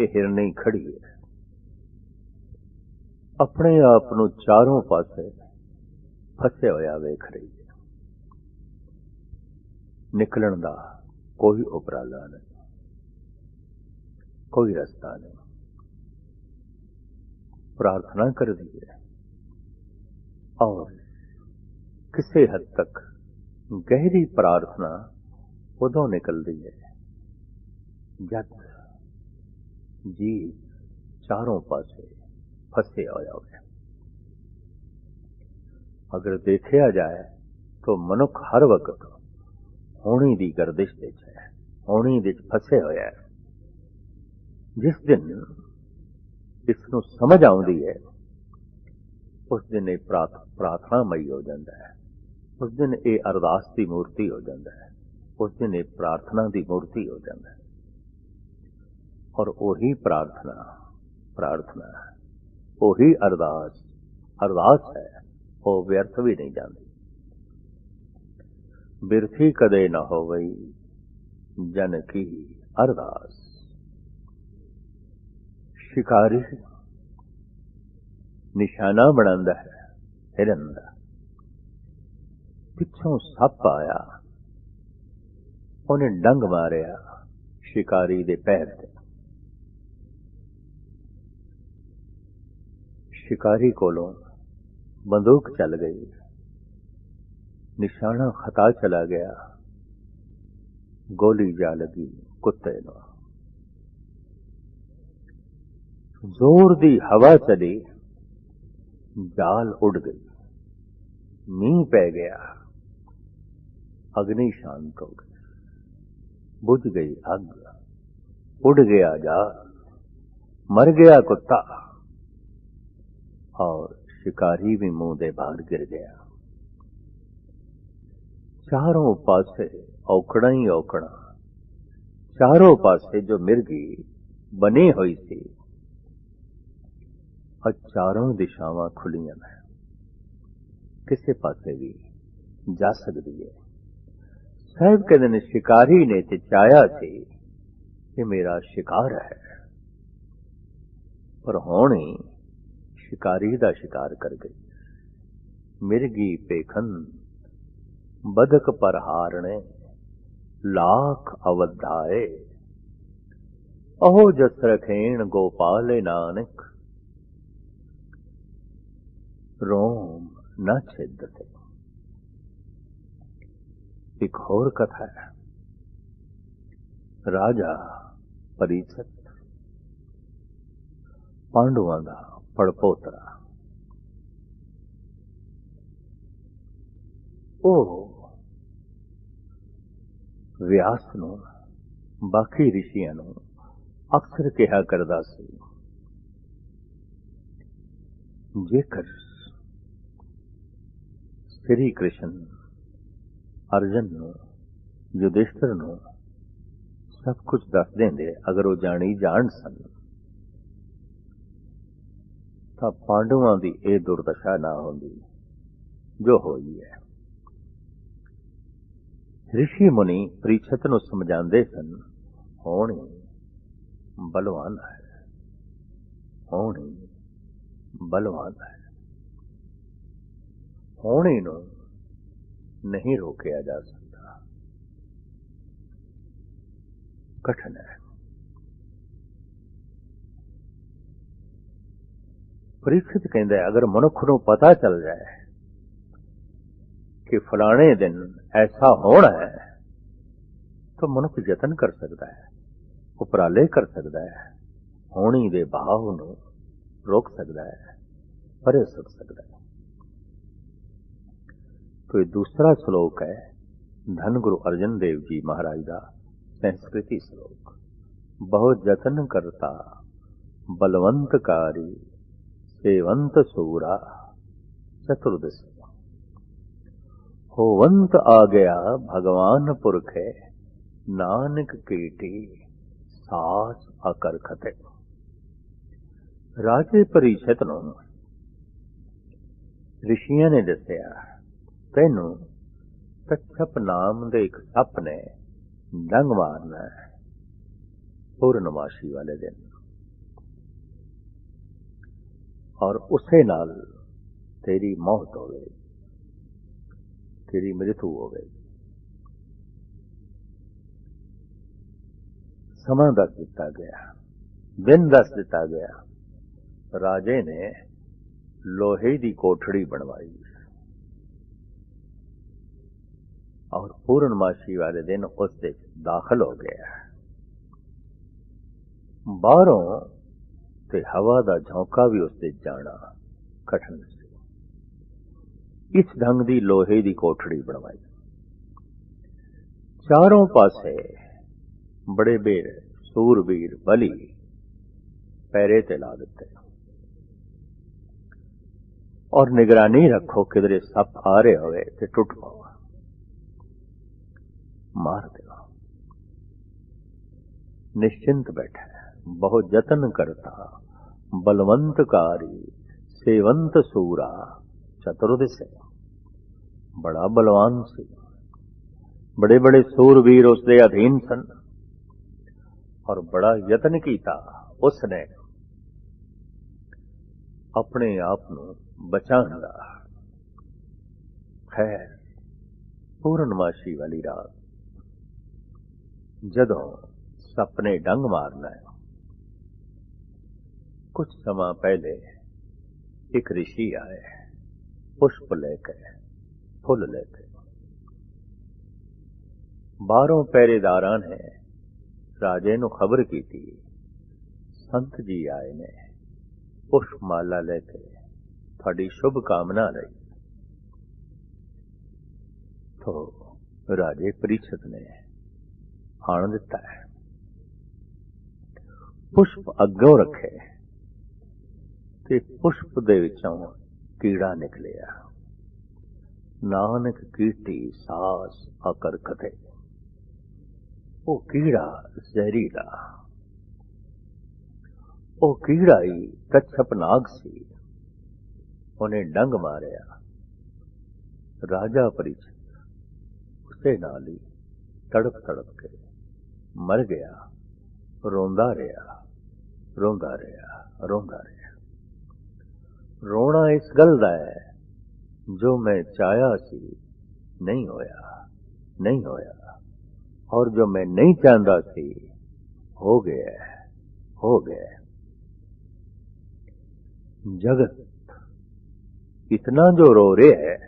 ਇਹ ਹਿਰਨੀ ਖੜੀ ਹੈ। ਆਪਣੇ ਆਪ ਨੂੰ ਚਾਰੋਂ ਪਾਸੇ ਫਸਿਆ ਹੋਇਆ ਵੇਖ ਰਹੀ ਹੈ। ਨਿਕਲਣ ਦਾ ਕੋਈ ਉਪਰਾਲਾ ਨਹੀਂ। ਕੋਈ ਰਸਤਾ ਨਹੀਂ। ਪ੍ਰਾਰਥਨਾ ਕਰਦੀ ਹੈ। ਔਰ ਕਿਸੇ ਹੱਦ ਤੱਕ ਗਹਿਰੀ ਪ੍ਰਾਰਥਨਾ ਉਦੋਂ ਨਿਕਲਦੀ ਹੈ ਜਦ ਜੀ ਚਾਰੋਂ ਪਾਸੇ ਫਸਿਆ ਹੋਇਆ ਹੋਵੇ ਅਗਰ ਦੇਖਿਆ ਜਾਏ ਤਾਂ ਮਨੁੱਖ ਹਰ ਵਕਤ ਹੋਣੀ ਦੀ ਗਰਦਿਸ਼ ਵਿੱਚ ਹੈ ਹੋਣੀ ਵਿੱਚ ਫਸੇ ਹੋਇਆ ਹੈ ਜਿਸ ਦਿਨ ਇਸ ਨੂੰ ਸਮਝ ਆਉਂਦੀ ਹੈ ਉਸ ਦਿਨ ਇਹ ਪ੍ਰਾਰਥਨਾਮਈ ਹੋ ਜਾਂਦਾ ਹੈ ਉਸ ਦਿਨ ਇਹ ਅਰਦਾਸ ਦੀ ਮੂਰਤੀ ਹੋ ਜਾਂਦਾ ਹੈ ਉਸ ਦਿਨ ਇਹ ਪ੍ਰਾਰਥਨਾ ਦੀ ਮੂਰਤੀ ਹੋ ਜਾਂਦਾ ਹੈ ਔਰ ਉਹੀ ਪ੍ਰਾਰਥਨਾ ਪ੍ਰਾਰਥਨਾ ਉਹੀ ਅਰਦਾਸ ਅਰਦਾਸ ਹੈ, ਉਹ ਵਿਅਰਥ ਵੀ ਨਹੀਂ ਜਾਂਦੀ। ਬਿਰਥੀ ਕਦੇ ਨਾ ਹੋਵਈ, ਜਨ ਕੀ ਅਰਦਾਸ। ਸ਼ਿਕਾਰੀ ਨਿਸ਼ਾਨਾ ਬਣਾਉਂਦਾ ਹੈ, ਹਿਰਨ ਦਾ। ਪਿੱਛੋਂ ਸੱਪ ਆਇਆ, ਉਹਨੇ ਡੰਗ ਮਾਰਿਆ ਸ਼ਿਕਾਰੀ ਦੇ ਪੈਰ ਤੇ। ਸ਼ਿਕਾਰੀ ਕੋਲੋਂ ਬੰਦੂਕ ਚੱਲ ਗਈ ਨਿਸ਼ਾਨਾ ਖਤਾ ਚਲਾ ਗਿਆ ਗੋਲੀ ਜਾ ਲਗੀ ਕੁੱਤੇ ਨੂੰ ਜ਼ੋਰ ਦੀ ਹਵਾ ਚਲੀ ਜਾਲ ਉੱਡ ਗਈ ਮੀਂਹ ਪੈ ਗਿਆ ਅਗਨੀ ਸ਼ਾਂਤ ਹੋ ਗਈ ਬੁਝ ਗਈ ਅੱਗ ਉੱਡ ਗਿਆ ਜਾ ਮਰ ਗਿਆ ਕੁੱਤਾ ਔਰ ਸ਼ਿਕਾਰੀ ਵੀ ਮੂੰਹ ਦੇ ਬਾਹਰ ਗਿਰ ਗਿਆ ਚਾਰੋਂ ਪਾਸੇ ਔਕੜਾ ਹੀ ਔਕੜਾ ਚਾਰੋਂ ਪਾਸੇ ਜੋ ਮਿਰਗੀ ਬਣੀ ਹੋਈ ਸੀ ਆ ਚਾਰੋਂ ਦਿਸ਼ਾਵਾਂ ਖੁੱਲੀਆਂ ਨੇ ਕਿਸੇ ਪਾਸੇ ਵੀ ਜਾ ਸਕਦੀ ਹੈ ਸਾਹਿਬ ਕਹਿੰਦੇ ਨੇ ਸ਼ਿਕਾਰੀ ਨੇ ਤੇ ਚਾਇਆ ਸੀ ਕਿ ਮੇਰਾ ਸ਼ਿਕਾਰ ਹੈ ਪਰ ਹੁਣ ਹੀ ਸ਼ਿਕਾਰੀ ਦਾ ਸ਼ਿਕਾਰ ਕਰ ਗਈ। ਮਿਰਗੀ ਪੇਖਨ ਬਦਕ ਪਰ ਹਾਰਣੇ, ਲੱਖ ਅਵਧਾਏ। ਅਹੋ ਜਸ ਰਖੇਣ ਗੋਪਾਲੇ ਨਾਨਕ। ਰੋਮ ਨਾ ਛੇਦਤੇ। ਇੱਕ ਹੋਰ ਕਥਾ ਹੈ। ਰਾਜਾ ਪਰਿਚਤ। ਪਾਂਡਵਾਂ ਦਾ ਪੜਪੋਤਰਾ। ਉਹ ਵਿਆਸ ਨੂੰ, ਬਾਕੀ ਰਿਸ਼ੀਆਂ ਨੂੰ ਅਕਸਰ ਕਿਹਾ ਕਰਦਾ ਸੀ, ਜੇਕਰ ਸ੍ਰੀ ਕ੍ਰਿਸ਼ਨ ਅਰਜਨ ਨੂੰ ਯੁਧਿਸ਼ਠਰ ਨੂੰ ਸਭ ਕੁਝ ਦੱਸ ਦਿੰਦੇ, ਅਗਰ ਉਹ ਜਾਣੀ ਜਾਣ ਸਨ ਤਾਂ ਪਾਂਡਵਾਂ ਦੀ ਇਹ ਦੁਰਦਸ਼ਾ ਨਾ ਹੁੰਦੀ, ਜੋ ਹੋਈ ਹੈ। ઋષਿ ਮੁਨੀ ਪ੍ਰੀਛਤ ਨੂੰ ਸਮਝਾਉਂਦੇ ਸਨ, ਹੋਣੀ ਬਲਵਾਨ ਹੈ, ਹੋਣੀ ਬਲਵਾਨ ਹੈ। ਹੋਣੀ ਨੂੰ ਨਹੀਂ ਰੋਕਿਆ ਜਾ ਸਕਦਾ। ਕਠਨ ਹੈ। ਪ੍ਰੀਖਿਤ ਕਹਿੰਦਾ ਅਗਰ ਮਨੁੱਖ ਨੂੰ ਪਤਾ ਚੱਲ ਜਾਏ ਕਿ ਫਲਾਣੇ ਦਿਨ ਐਸਾ ਹੋਣਾ ਹੈ, ਤਾਂ ਮਨੁੱਖ ਯਤਨ ਕਰ ਸਕਦਾ ਹੈ, ਉਪਰਾਲੇ ਕਰ ਸਕਦਾ ਹੈ, ਹੋਣੀ ਦੇ ਭਾਵ ਨੂੰ ਰੋਕ ਸਕਦਾ ਹੈ ਪਰੇ ਸੁੱਟ ਸਕਦਾ ਹੈ। ਕੋਈ ਦੂਸਰਾ ਸ਼ਲੋਕ ਹੈ, ਧੰਨ ਗੁਰੂ ਅਰਜਨ ਦੇਵ ਜੀ ਮਹਾਰਾਜ ਦਾ ਸੰਸਕ੍ਰਿਤੀ ਸ਼ਲੋਕ। ਬਹੁਤ ਯਤਨ ਕਰਤਾ ਬਲਵੰਤਕਾਰੀ ਸੇਵੰਤ ਸੂਰਾ ਚਤੁਰਦਸ਼ ਹੋਵੰਤ ਆ ਗਿਆ ਭਗਵਾਨ ਪੁਰਖੇ ਨਾਨਕ ਕੀਟੀ ਸਾਸ ਅਕਰ ਰਾਜੇ ਪਰਿਸ਼ਤ ਨੂੰ ਰਿਸ਼ੀਆਂ ਨੇ ਦੱਸਿਆ ਤੈਨੂੰ ਕਛਪ ਨਾਮ ਦੇ ਇੱਕ ਸੱਪ ਨੇ ਡੰਗ ਮਾਰਨਾ ਪੂਰਨਮਾਸ਼ੀ ਵਾਲੇ ਦਿਨ ਔਰ ਉਸੇ ਨਾਲ ਤੇਰੀ ਮੌਤ ਹੋਵੇ ਤੇਰੀ ਮ੍ਰਿਤੂ ਹੋਵੇ ਸਮਾਂ ਦੱਸ ਦਿੱਤਾ ਗਿਆ ਦਿਨ ਦੱਸ ਦਿੱਤਾ ਗਿਆ ਰਾਜੇ ਨੇ ਲੋਹੇ ਦੀ ਕੋਠੜੀ ਬਣਵਾਈ ਔਰ ਪੂਰਨਮਾਸ਼ੀ ਵਾਲੇ ਦਿਨ ਉਸ ਦੇ ਦਾਖਲ ਹੋ ਗਿਆ ਬਾਹਰੋਂ ਤੇ ਹਵਾ ਦਾ ਝੋਂਕਾ ਵੀ ਉਸ ਤੇ ਜਾਣਾ ਕਠਨ ਸੀ। ਇਸ ਢੰਗ ਦੀ ਲੋਹੇ ਦੀ ਕੋਠੜੀ ਬਣਵਾਈ। ਚਾਰੋਂ ਪਾਸੇ ਬੜੇ ਬੇਰ, ਸੂਰਬੀਰ, ਬਲੀ ਪੈਰੇ ਤੇ ਲਾ ਦਿੱਤੇ। ਔਰ ਨਿਗਰਾਨੀ ਰੱਖੋ ਕਿਧਰੇ ਸੱਪ ਆ ਰਹੇ ਹੋਵੇ ਤੇ ਟੁੱਟ ਪਾਓ। ਮਾਰ ਦਿਓ। ਨਿਸ਼ਚਿੰਤ ਬੈਠਾ। ਬਹੁ ਯਤਨ ਕਰਤਾ, ਬਲਵੰਤਕਾਰੀ, ਸੇਵੰਤ ਸੂਰਾ, ਚਤੁਰਦਿਸੇ ਬੜਾ ਬਲਵਾਨ ਸੀ। ਬੜੇ ਬੜੇ ਸੂਰਵੀਰ ਉਸ ਦੇ ਅਧੀਨ ਸਨ ਔਰ ਬੜਾ ਯਤਨ ਕੀਤਾ ਉਸ ਨੇ ਆਪਣੇ ਆਪ ਨੂੰ ਬਚਾਉਣ ਦਾ। ਖੈਰ, ਪੂਰਨਮਾਸ਼ੀ ਵਾਲੀ ਰਾਤ ਜਦੋਂ ਸੁਪਨੇ ਡੰਗ ਮਾਰਨਾ ਹੈ ਕੁਝ ਸਮਾਂ ਪਹਿਲੇ ਇੱਕ ઋષਿ ਆਏ ਪੁਸ਼ਪ ਲੈ ਕੇ ਫੁੱਲ ਲੈ ਕੇ ਬਾਹਰੋਂ ਪਹਿਰੇਦਾਰਾਂ ਨੇ ਰਾਜੇ ਨੂੰ ਖਬਰ ਕੀਤੀ ਸੰਤ ਜੀ ਆਏ ਨੇ ਪੁਸ਼ਪ ਮਾਲਾ ਲੈ ਕੇ ਤੁਹਾਡੀ ਸ਼ੁਭ ਕਾਮਨਾ ਲਈ ਤੋ ਰਾਜੇ ਪ੍ਰੀਛਤ ਨੇ ਆਣ ਦਿੱਤਾ ਹੈ ਪੁਸ਼ਪ ਅੱਗੋਂ ਰੱਖੇ ਤੇ ਪੁਸ਼ਪ ਦੇ ਵਿੱਚੋਂ ਕੀੜਾ ਨਿਕਲਿਆ। ਨਾਨਕ ਕੀਟੀ ਸਾਸ ਅਕਰ ਕਥੇ ਉਹ ਕੀੜਾ ਜ਼ਹਿਰੀਲਾ ਉਹ ਕੀੜਾ ਹੀ ਕਛਪ ਨਾਗ ਸੀ। ਉਹਨੇ ਡੰਗ ਮਾਰਿਆ। ਰਾਜਾ ਪਰਿਚ ਉਸੇ ਨਾਲ ਹੀ ਤੜਪ ਤੜਪ ਕੇ ਮਰ ਗਿਆ। ਰੋਂਦਾ ਰਿਹਾ ਰੋਂਦਾ ਰਿਹਾ ਰੋਂਦਾ ਰਿਹਾ। ਰੋਣਾ ਇਸ ਗੱਲ ਦਾ ਹੈ, ਜੋ ਮੈਂ ਚਾਹਿਆ ਸੀ, ਨਹੀਂ ਹੋਇਆ ਨਹੀਂ ਹੋਇਆ। ਔਰ ਜੋ ਮੈਂ ਨਹੀਂ ਚਾਹੁੰਦਾ ਸੀ, ਹੋ ਗਿਆ ਹੋ ਗਿਆ ਜਗਤ ਇਤਨਾ ਜੋ ਰੋ ਰਿਹਾ ਹੈ,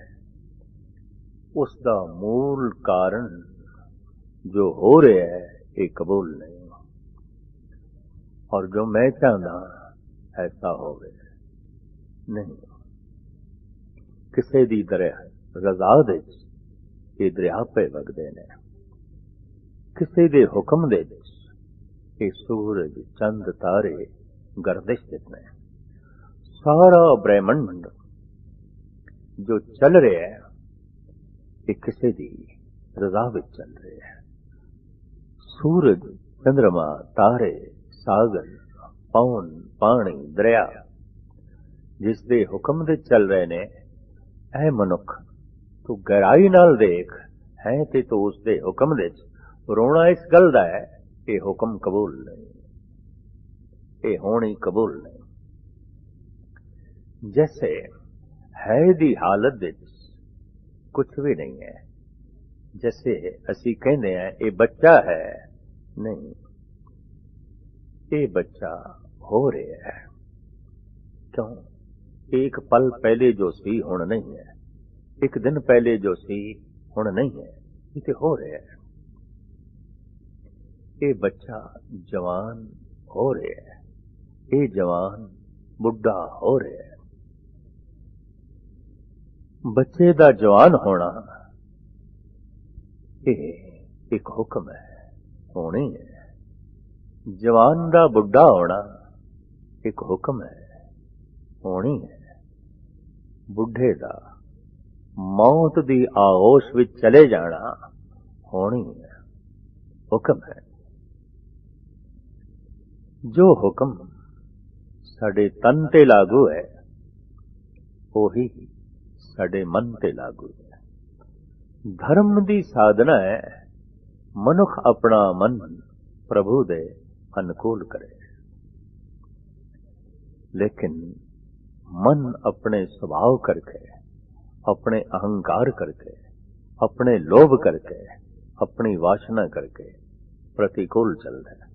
ਉਸ ਦਾ ਮੂਲ ਕਾਰਨ ਜੋ ਹੋ ਰਿਹਾ ਹੈ, ਇਹ ਕਬੂਲ ਨਹੀਂ। ਔਰ ਜੋ ਮੈਂ ਚਾਹੁੰਦਾ, ਐਸਾ ਹੋਵੇ। ਨਹੀਂ। ਕਿਸੇ ਦੀ ਦਰਿਆ ਰਜ਼ਾ ਦੇ ਇਹ ਦਰਿਆ ਪੇ ਵਗਦੇ ਨੇ। ਕਿਸੇ ਦੇ ਹੁਕਮ ਦੇ ਵਿੱਚ ਇਹ ਸੂਰਜ ਚੰਦ ਤਾਰੇ ਗਰਦਿਸ਼ ਦਿੰਦੇ ਨੇ। ਸਾਰਾ ਬ੍ਰਹਿਮੰਡ ਜੋ ਚੱਲ ਰਿਹਾ ਹੈ, ਇਹ ਕਿਸੇ ਦੀ ਰਜ਼ਾ ਵਿੱਚ ਚੱਲ ਰਿਹਾ ਹੈ। ਸੂਰਜ ਚੰ드ਰਮਾ ਤਾਰੇ, ਸਾਗਰ, ਪਵਨ, ਪਾਣੀ, ਦਰਿਆ ਜਿਸ ਦੇ ਹੁਕਮ ਦੇ ਚੱਲ ਰਹੇ ਨੇ, ਐ ਮਨੁੱਖ, ਤੂੰ ਗਹਿਰਾਈ ਨਾਲ ਦੇਖ, ਹੈ ਤੇ ਤੂੰ ਉਸ ਦੇ ਹੁਕਮ ਦੇ ਚ ਰੋਣਾ ਇਸ ਗੱਲ ਦਾ ਹੈ, ਇਹ ਹੁਕਮ ਕਬੂਲ ਨਹੀਂ। ਇਹ ਹੋਣੀ ਕਬੂਲ ਨਹੀਂ। ਜੈਸੇ ਹੈ ਦੀ ਹਾਲਤ ਵਿੱਚ ਕੁਝ ਵੀ ਨਹੀਂ ਹੈ। ਜੈਸੇ ਅਸੀਂ ਕਹਿੰਦੇ ਆ ਇਹ ਬੱਚਾ ਹੈ, ਨਹੀਂ, ਇਹ ਬੱਚਾ ਹੋ ਰਿਹਾ ਹੈ। ਕਿਉਂ? ਇੱਕ ਪਲ ਪਹਿਲੇ ਜੋ ਸੀ ਹੁਣ ਨਹੀਂ ਹੈ ਇੱਕ ਦਿਨ ਪਹਿਲੇ ਜੋ ਸੀ ਹੁਣ ਨਹੀਂ ਹੈ ਇਹ ਤੇ ਹੋ ਰਿਹਾ ਹੈ ਇਹ ਬੱਚਾ ਜਵਾਨ ਹੋ ਰਿਹਾ ਹੈ ਇਹ ਜਵਾਨ ਬੁੱਢਾ ਹੋ ਰਿਹਾ ਹੈ ਬੱਚੇ ਦਾ ਜਵਾਨ ਹੋਣਾ ਇਹ ਇੱਕ ਹੁਕਮ ਹੈ ਹੋਣੀ ਹੈ ਜਵਾਨ ਦਾ ਬੁੱਢਾ ਹੋਣਾ ਇੱਕ ਹੁਕਮ ਹੈ ਹੋਣੀ ਹੈ। ਬੁੱਢੇ ਦਾ ਮੌਤ ਦੀ ਆਗੋਸ਼ ਵਿੱਚ ਚਲੇ ਜਾਣਾ ਹੋਣੀ ਹੈ। ਹੁਕਮ ਹੈ। ਜੋ ਹੁਕਮ ਸਾਡੇ ਤਨ ਤੇ ਲਾਗੂ ਹੈ, ਉਹੀ ਸਾਡੇ ਮਨ ਤੇ ਲਾਗੂ ਹੈ। ਧਰਮ ਦੀ ਸਾਧਨਾ ਹੈ, ਮਨੁੱਖ ਆਪਣਾ ਮਨ ਪ੍ਰਭੂ ਦੇ ਅਨੁਕੂਲ ਕਰੇ। ਲੇਕਿਨ ਮਨ ਆਪਣੇ ਸੁਭਾਅ ਕਰਕੇ ਆਪਣੇ ਅਹੰਕਾਰ ਕਰਕੇ ਆਪਣੇ ਲੋਭ ਕਰਕੇ ਆਪਣੀ ਵਾਸ਼ਨਾ ਕਰਕੇ ਪ੍ਰਤੀਕੂਲ ਚੱਲਦਾ ਹੈ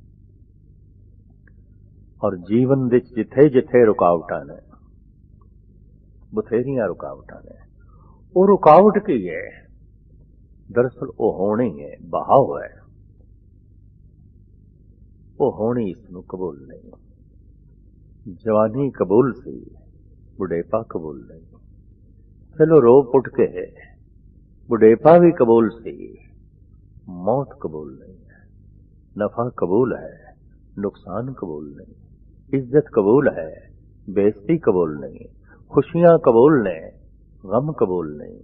ਔਰ ਜੀਵਨ ਵਿੱਚ ਜਿੱਥੇ ਜਿੱਥੇ ਰੁਕਾਵਟਾਂ ਨੇ ਬਥੇਰੀਆਂ ਰੁਕਾਵਟਾਂ ਨੇ ਉਹ ਰੁਕਾਵਟ ਕੀ ਹੈ ਦਰਅਸਲ ਉਹ ਹੋਣੀ ਹੈ ਬਹਾਵ ਹੈ ਉਹ ਹੋਣੀ ਇਸ ਨੂੰ ਕਬੂਲ ਨਹੀਂ ਜਵਾਨੀ ਕਬੂਲ ਸੀ ਬੁਢੇਪਾ ਕਬੂਲ ਨਹੀਂ ਚਲੋ ਰੋ ਪੁੱਟ ਕੇ ਬੁਢੇਪਾ ਵੀ ਕਬੂਲ ਸੀ, ਮੌਤ ਕਬੂਲ ਨਹੀਂ। ਹੈ ਨਫਾ ਕਬੂਲ ਹੈ, ਨੁਕਸਾਨ ਕਬੂਲ ਨਹੀਂ। ਇੱਜ਼ਤ ਕਬੂਲ ਹੈ, ਬੇਇੱਜ਼ਤੀ ਕਬੂਲ ਨਹੀਂ। ਖੁਸ਼ੀਆਂ ਕਬੂਲ ਨੇ, ਗਮ ਕਬੂਲ ਨਹੀਂ।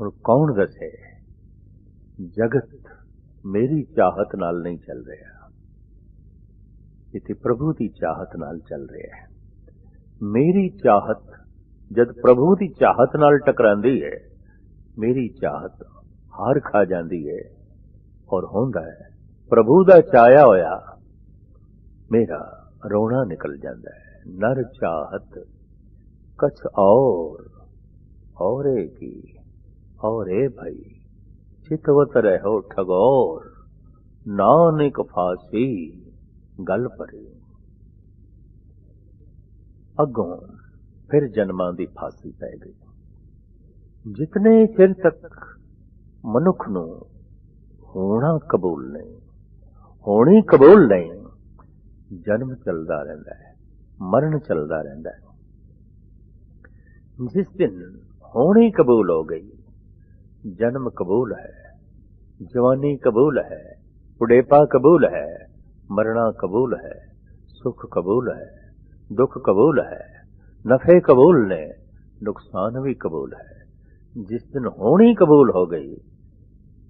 ਹੁਣ ਕੌਣ ਦੱਸੇ? ਜਗਤ ਮੇਰੀ ਚਾਹਤ ਨਾਲ ਨਹੀਂ ਚੱਲ ਰਿਹਾ। ਇਥੇ ਪ੍ਰਭੂ ਦੀ ਚਾਹਤ ਨਾਲ ਚੱਲ ਰਿਹਾ ਹੈ। ਮੇਰੀ ਚਾਹਤ, ਜਦ ਪ੍ਰਭੂ ਦੀ ਚਾਹਤ ਨਾਲ ਟਕਰਾਂਦੀ ਹੈ ਮੇਰੀ ਚਾਹਤ ਹਾਰ ਖਾ ਜਾਂਦੀ ਹੈ ਔਰ ਹੁੰਦਾ ਹੈ, ਪ੍ਰਭੂ ਦਾ ਚਾਇਆ ਹੋਇਆ, ਮੇਰਾ ਰੋਣਾ ਨਿਕਲ ਜਾਂਦਾ ਹੈ। ਨਰ ਚਾਹਤ, ਕਛ ਔਰ, ਔਰੇ ਕੀ, ਔਰੇ ਭਾਈ, ਚਿਤਵਤ ਰਹੋ ਠਗੋਰ, ਨਾਨਕ ਫਾਸੀ, ਗੱਲ ਪਰੇ ਅੱਗੋਂ ਫਿਰ ਜਨਮਾਂ ਦੀ ਫਾਸੀ ਪੈ ਗਈ। ਜਿਤਨੇ ਚਿਰ ਤੱਕ ਮਨੁੱਖ ਨੂੰ ਹੋਣਾ ਕਬੂਲ ਨਹੀਂ, ਹੋਣੀ ਕਬੂਲ ਨਹੀਂ, ਜਨਮ ਚੱਲਦਾ ਰਹਿੰਦਾ ਹੈ, ਮਰਨ ਚੱਲਦਾ ਰਹਿੰਦਾ ਹੈ। ਜਿਸ ਦਿਨ ਹੋਣੀ ਕਬੂਲ ਹੋ ਗਈ, ਜਨਮ ਕਬੂਲ ਹੈ, ਜਵਾਨੀ ਕਬੂਲ ਹੈ, ਬੁਢੇਪਾ ਕਬੂਲ ਹੈ, ਮਰਨਾ ਕਬੂਲ ਹੈ, ਸੁਖ ਕਬੂਲ ਹੈ। ਦੁੱਖ ਕਬੂਲ ਹੈ, ਨਫੇ ਕਬੂਲ ਨੇ, ਨੁਕਸਾਨ ਵੀ ਕਬੂਲ ਹੈ। ਜਿਸ ਦਿਨ ਹੋਣੀ ਕਬੂਲ ਹੋ ਗਈ,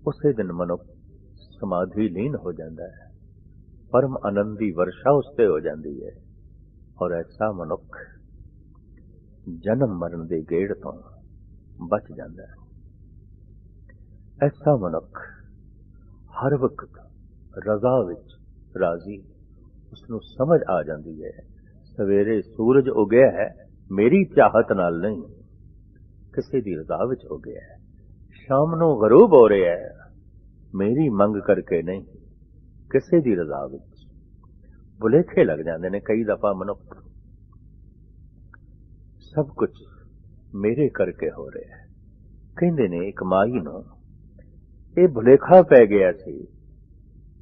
ਉਸੇ ਦਿਨ ਮਨੁੱਖ ਸਮਾਧੀ ਲੀਨ ਹੋ ਜਾਂਦਾ ਹੈ। ਪਰਮ ਆਨੰਦ ਦੀ ਵਰਸ਼ਾ ਉਸ ਤੇ ਹੋ ਜਾਂਦੀ ਹੈ ਔਰ ਐਸਾ ਮਨੁੱਖ ਜਨਮ ਮਰਨ ਦੇ ਗੇੜ ਤੋਂ ਬਚ ਜਾਂਦਾ ਹੈ। ਐਸਾ ਮਨੁੱਖ ਹਰ ਵਕਤ ਰਜ਼ਾ ਵਿੱਚ ਰਾਜ਼ੀ ਉਸ ਨੂੰ ਸਮਝ ਆ ਜਾਂਦੀ ਹੈ ਸਵੇਰੇ ਸੂਰਜ ਉਗਿਆ ਹੈ, ਮੇਰੀ ਚਾਹਤ ਨਾਲ ਨਹੀਂ। ਕਿਸੇ ਦੀ ਰਜ਼ਾ ਵਿੱਚ ਉਗਿਆ ਹੈ। ਸ਼ਾਮ ਨੂੰ ਗਰੂਬ ਹੋ ਰਿਹਾ ਹੈ। ਮੇਰੀ ਮੰਗ ਕਰਕੇ ਨਹੀਂ, ਕਿਸੇ ਦੀ ਰਜ਼ਾ ਵਿੱਚ। ਬੁਲੇਖੇ ਲੱਗ ਜਾਂਦੇ ਨੇ ਕਈ ਦਫਾ ਮਨੁੱਖ। ਸਭ ਕੁਝ ਮੇਰੇ ਕਰਕੇ ਹੋ ਰਿਹਾ ਹੈ। ਕਹਿੰਦੇ ਨੇ ਇੱਕ ਮਾਈ ਨੂੰ, ਇਹ ਭੁਲੇਖਾ ਪੈ ਗਿਆ ਸੀ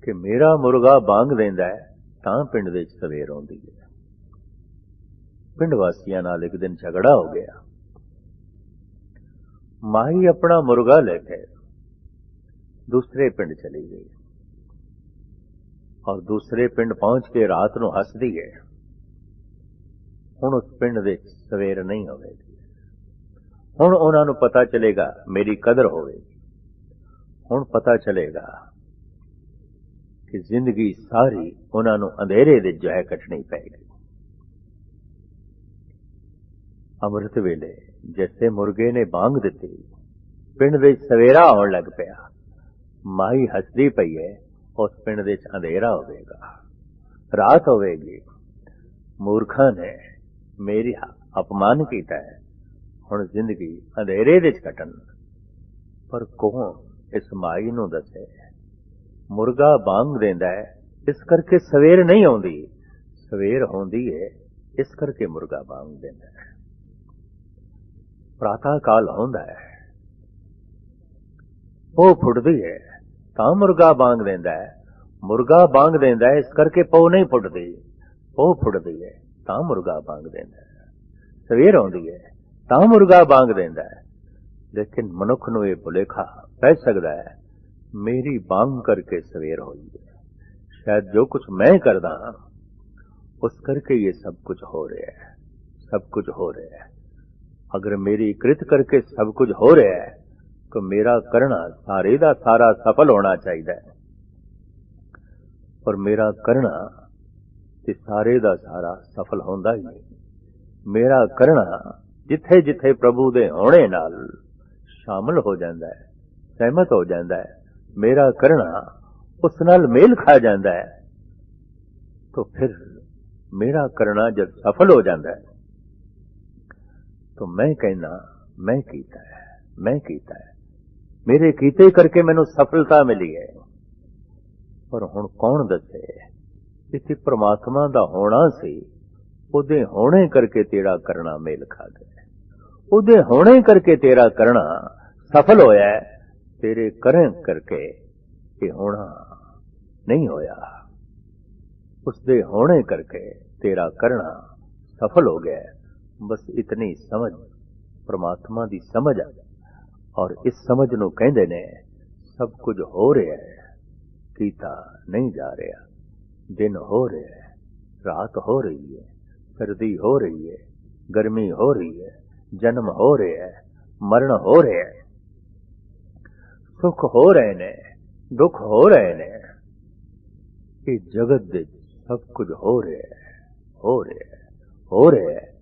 ਕਿ ਮੇਰਾ ਮੁਰਗਾ ਬਾਂਗ ਦਿੰਦਾ ਹੈ, ਤਾਂ ਪਿੰਡ ਵਿੱਚ ਸਵੇਰ ਆਉਂਦੀ ਹੈ। ਪਿੰਡ ਵਾਸੀਆਂ ਨਾਲ ਇੱਕ ਦਿਨ ਝਗੜਾ ਹੋ ਗਿਆ। ਮਾਹੀ ਆਪਣਾ ਮੁਰਗਾ ਲੈ ਕੇ ਦੂਸਰੇ ਪਿੰਡ ਚਲੀ ਗਈ। ਔਰ ਦੂਸਰੇ ਪਿੰਡ ਪਹੁੰਚ ਕੇ ਰਾਤ ਨੂੰ ਹੱਸਦੀ ਹੈ। ਹੁਣ ਉਸ ਪਿੰਡ ਦੇ ਸਵੇਰ ਨਹੀਂ ਹੋਵੇਗੀ। ਹੁਣ ਉਹਨਾਂ ਨੂੰ ਪਤਾ ਚੱਲੇਗਾ, ਮੇਰੀ ਕਦਰ ਹੋਵੇਗੀ। ਹੁਣ ਪਤਾ ਚੱਲੇਗਾ ਕਿ ਜ਼ਿੰਦਗੀ ਸਾਰੀ ਉਹਨਾਂ ਨੂੰ ਅੰਧੇਰੇ ਦੇ ਜੈ ਕੱਟਣੀ ਪੈਗੀ ਅੰਮ੍ਰਿਤ ਵੇਲੇ ਜਿਵੇਂ ਮੁਰਗੇ ਨੇ ਬਾਂਗ ਦਿੱਤੀ। ਪਿੰਡ ਵਿੱਚ ਸਵੇਰਾ ਆਉਣ ਲੱਗ ਪਿਆ। ਮਾਈ ਹੱਸਦੀ ਪਈ ਹੈ ਉਸ ਪਿੰਡ ਵਿੱਚ ਅੰਧੇਰਾ ਹੋਵੇਗਾ। ਰਾਤ ਹੋਵੇਗੀ। ਮੂਰਖਾਂ ਨੇ ਮੇਰੀ ਅਪਮਾਨ ਕੀਤਾ ਹੈ ਹੁਣ ਜ਼ਿੰਦਗੀ ਅੰਧੇਰੇ ਵਿੱਚ ਕੱਟਣ। ਪਰ ਕੌਣ ਇਸ ਮਾਈ ਨੂੰ ਦੱਸੇ? ਮੁਰਗਾ ਬਾਂਗ ਦਿੰਦਾ ਹੈ ਇਸ ਕਰਕੇ ਸਵੇਰ ਨਹੀਂ ਆਉਂਦੀ। ਸਵੇਰ ਹੁੰਦੀ ਹੈ ਇਸ ਕਰਕੇ ਮੁਰਗਾ ਬਾਂਗ ਦਿੰਦਾ ਹੈ ਪ੍ਰਾਤਾ ਕਾਲ ਆਉਂਦਾ ਹੈ। ਉਹ ਫੁੱਟਦੀ ਹੈ, ਤਾਂ ਮੁਰਗਾ ਬਾਂਗ ਦਿੰਦਾ ਹੈ। ਮੁਰਗਾ ਬਾਂਗ ਦਿੰਦਾ ਹੈ, ਇਸ ਕਰਕੇ ਪਉ ਨਹੀਂ ਫੁੱਟਦੀ। ਉਹ ਫੁੱਟਦੀ ਹੈ, ਤਾਂ ਮੁਰਗਾ ਬਾਂਗ ਦਿੰਦਾ ਹੈ। ਸਵੇਰ ਆਉਂਦੀ ਹੈ, ਤਾਂ ਮੁਰਗਾ ਬਾਂਗ ਦਿੰਦਾ ਹੈ। ਲੇਕਿਨ ਮਨੁੱਖ ਨੂੰ ਇਹ ਭੁਲੇਖਾ ਪੈ ਸਕਦਾ ਹੈ, ਮੇਰੀ ਬਾਂਗ ਕਰਕੇ ਸਵੇਰ ਹੋਈ ਹੈ। ਸ਼ਾਇਦ ਜੋ ਕੁਝ ਮੈਂ ਕਰਦਾ ਹਾਂ, ਉਸ ਕਰਕੇ ਇਹ ਸਭ ਕੁਝ ਹੋ ਰਿਹਾ ਹੈ, ਸਭ ਕੁਝ ਹੋ ਰਿਹਾ ਹੈ। ਅਗਰ ਮੇਰੀ ਕ੍ਰਿਤ ਕਰਕੇ ਸਭ ਕੁਝ ਹੋ ਰਿਹਾ ਹੈ, ਤਾਂ ਮੇਰਾ ਕਰਨਾ ਸਾਰੇ ਦਾ ਸਾਰਾ ਸਫਲ ਹੋਣਾ ਚਾਹੀਦਾ ਹੈ। ਪਰ ਮੇਰਾ ਕਰਨਾ ਤੇ ਸਾਰੇ ਦਾ ਸਾਰਾ ਸਫਲ ਹੁੰਦਾ ਹੀ ਨਹੀਂ। ਮੇਰਾ ਕਰਨਾ ਜਿੱਥੇ ਜਿੱਥੇ ਪ੍ਰਭੂ ਦੇ ਹੋਣੇ ਨਾਲ ਸ਼ਾਮਲ ਹੋ ਜਾਂਦਾ ਹੈ, ਸਹਿਮਤ ਹੋ ਜਾਂਦਾ ਹੈ, ਮੇਰਾ ਕਰਨਾ ਉਸ ਨਾਲ ਮੇਲ ਖਾ ਜਾਂਦਾ ਹੈ, ਤਾਂ ਫਿਰ ਮੇਰਾ ਕਰਨਾ ਜਦ ਸਫਲ ਹੋ ਜਾਂਦਾ ਹੈ ਤਾਂ ਮੈਂ ਕਹਿੰਦਾ ਮੈਂ ਕੀਤਾ ਹੈ ਮੈਂ ਕੀਤਾ ਹੈ ਮੇਰੇ ਕੀਤੇ ਕਰਕੇ ਮੈਨੂੰ ਸਫਲਤਾ ਮਿਲੀ ਹੈ ਪਰ ਹੁਣ ਕੌਣ ਦੱਸੇ ਇੱਥੇ ਪ੍ਰਮਾਤਮਾ ਦਾ ਹੋਣਾ ਸੀ ਉਹਦੇ ਹੋਣੇ ਕਰਕੇ ਤੇਰਾ ਕਰਨਾ ਮੇਲ ਖਾ ਗਿਆ ਉਹਦੇ ਹੋਣੇ ਕਰਕੇ ਤੇਰਾ ਕਰਨਾ ਸਫਲ ਹੋਇਆ ਤੇਰੇ ਕਰਨ ਕਰਕੇ ਇਹ ਹੋਣਾ ਨਹੀਂ ਹੋਇਆ ਉਸਦੇ ਹੋਣੇ ਕਰਕੇ ਤੇਰਾ ਕਰਨਾ ਸਫਲ ਹੋ ਗਿਆ ਬਸ ਇਤਨੀ ਸਮਝ, ਪ੍ਰਮਾਤਮਾ ਦੀ ਸਮਝ ਆ। ਔਰ ਇਸ ਸਮਝ ਨੂੰ ਕਹਿੰਦੇ ਨੇ, ਸਭ ਕੁਝ ਹੋ ਰਿਹਾ ਹੈ, ਕੀਤਾ ਨਹੀਂ ਜਾ ਰਿਹਾ। ਦਿਨ ਹੋ ਰਿਹਾ ਹੈ, ਰਾਤ ਹੋ ਰਹੀ ਹੈ, ਸਰਦੀ ਹੋ ਰਹੀ ਹੈ, ਗਰਮੀ ਹੋ ਰਹੀ ਹੈ, ਜਨਮ ਹੋ ਰਿਹਾ ਹੈ, ਮਰਨ ਹੋ ਰਿਹਾ ਹੈ। ਸੁਖ ਹੋ ਰਹੇ ਨੇ, ਦੁੱਖ ਹੋ ਰਹੇ ਨੇ। ਇਹ ਜਗਤ ਦੇ ਸਭ ਕੁਝ ਹੋ ਰਿਹਾ ਹੈ, ਹੋ ਰਿਹਾ ਹੈ, ਹੋ ਰਿਹਾ ਹੈ।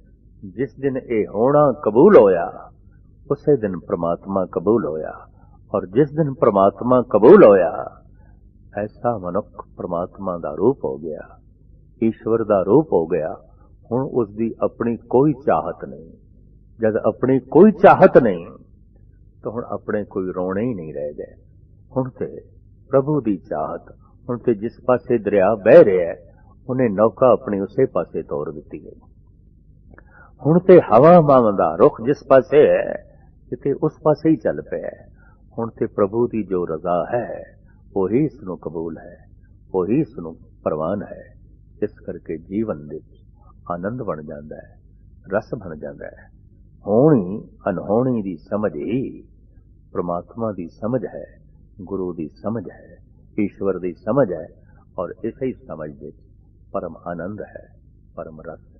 ਜਿਸ ਦਿਨ ਇਹ ਹੋਣਾ ਕਬੂਲ ਹੋਇਆ, ਉਸੇ ਦਿਨ ਪ੍ਰਮਾਤਮਾ ਕਬੂਲ ਹੋਇਆ। ਔਰ ਜਿਸ ਦਿਨ ਪ੍ਰਮਾਤਮਾ ਕਬੂਲ ਹੋਇਆ, ਐਸਾ ਮਨੁੱਖ ਪ੍ਰਮਾਤਮਾ ਦਾ ਰੂਪ ਹੋ ਗਿਆ, ਈਸ਼ਵਰ ਦਾ ਰੂਪ ਹੋ ਗਿਆ। ਹੁਣ ਉਸ ਦੀ ਆਪਣੀ ਕੋਈ ਚਾਹਤ ਨਹੀਂ। ਜਦ ਆਪਣੀ ਕੋਈ ਚਾਹਤ ਨਹੀਂ, ਤਾਂ ਹੁਣ ਆਪਣੇ ਕੋਈ ਰੋਣੇ ਹੀ ਨਹੀਂ ਰਹਿ ਗਏ। ਹੁਣ ਤੇ ਪ੍ਰਭੂ ਦੀ ਚਾਹਤ, ਹੁਣ ਤੇ ਜਿਸ ਪਾਸੇ ਦਰਿਆ ਵਹਿ ਰਿਹਾ ਹੈ, ਉਹਨੇ ਨੌਕਾ ਆਪਣੀ ਉਸੇ ਪਾਸੇ ਤੋਰ ਦਿੱਤੀ ਹੈ। ਹੁਣ ਤੇ ਹਵਾ ਮਾਵਾਂ ਦਾ ਰੁਖ ਜਿਸ ਪਾਸੇ ਹੈ, ਕਿਤੇ ਉਸ ਪਾਸੇ ਹੀ ਚੱਲ ਪਿਆ ਹੁਣ ਤੇ ਪ੍ਰਭੂ ਦੀ ਜੋ ਰਜ਼ਾ ਹੈ, ਉਹੀ ਇਸ ਨੂੰ ਕਬੂਲ ਹੈ, ਉਹੀ ਇਸ ਨੂੰ ਪ੍ਰਵਾਨ ਹੈ। ਇਸ ਕਰਕੇ ਜੀਵਨ ਵਿੱਚ ਆਨੰਦ ਬਣ ਜਾਂਦਾ ਹੈ, ਰਸ ਬਣ ਜਾਂਦਾ ਹੈ। ਹੋਣੀ ਅਨਹੋਣੀ ਦੀ ਸਮਝ ਹੀ ਪ੍ਰਮਾਤਮਾ ਦੀ ਸਮਝ ਹੈ, ਗੁਰੂ ਦੀ ਸਮਝ ਹੈ, ਈਸ਼ਵਰ ਦੀ ਸਮਝ ਹੈ, ਔਰ ਇਸੇ ਹੀ ਸਮਝ ਵਿੱਚ ਪਰਮ ਆਨੰਦ ਹੈ, ਪਰਮ ਰਸ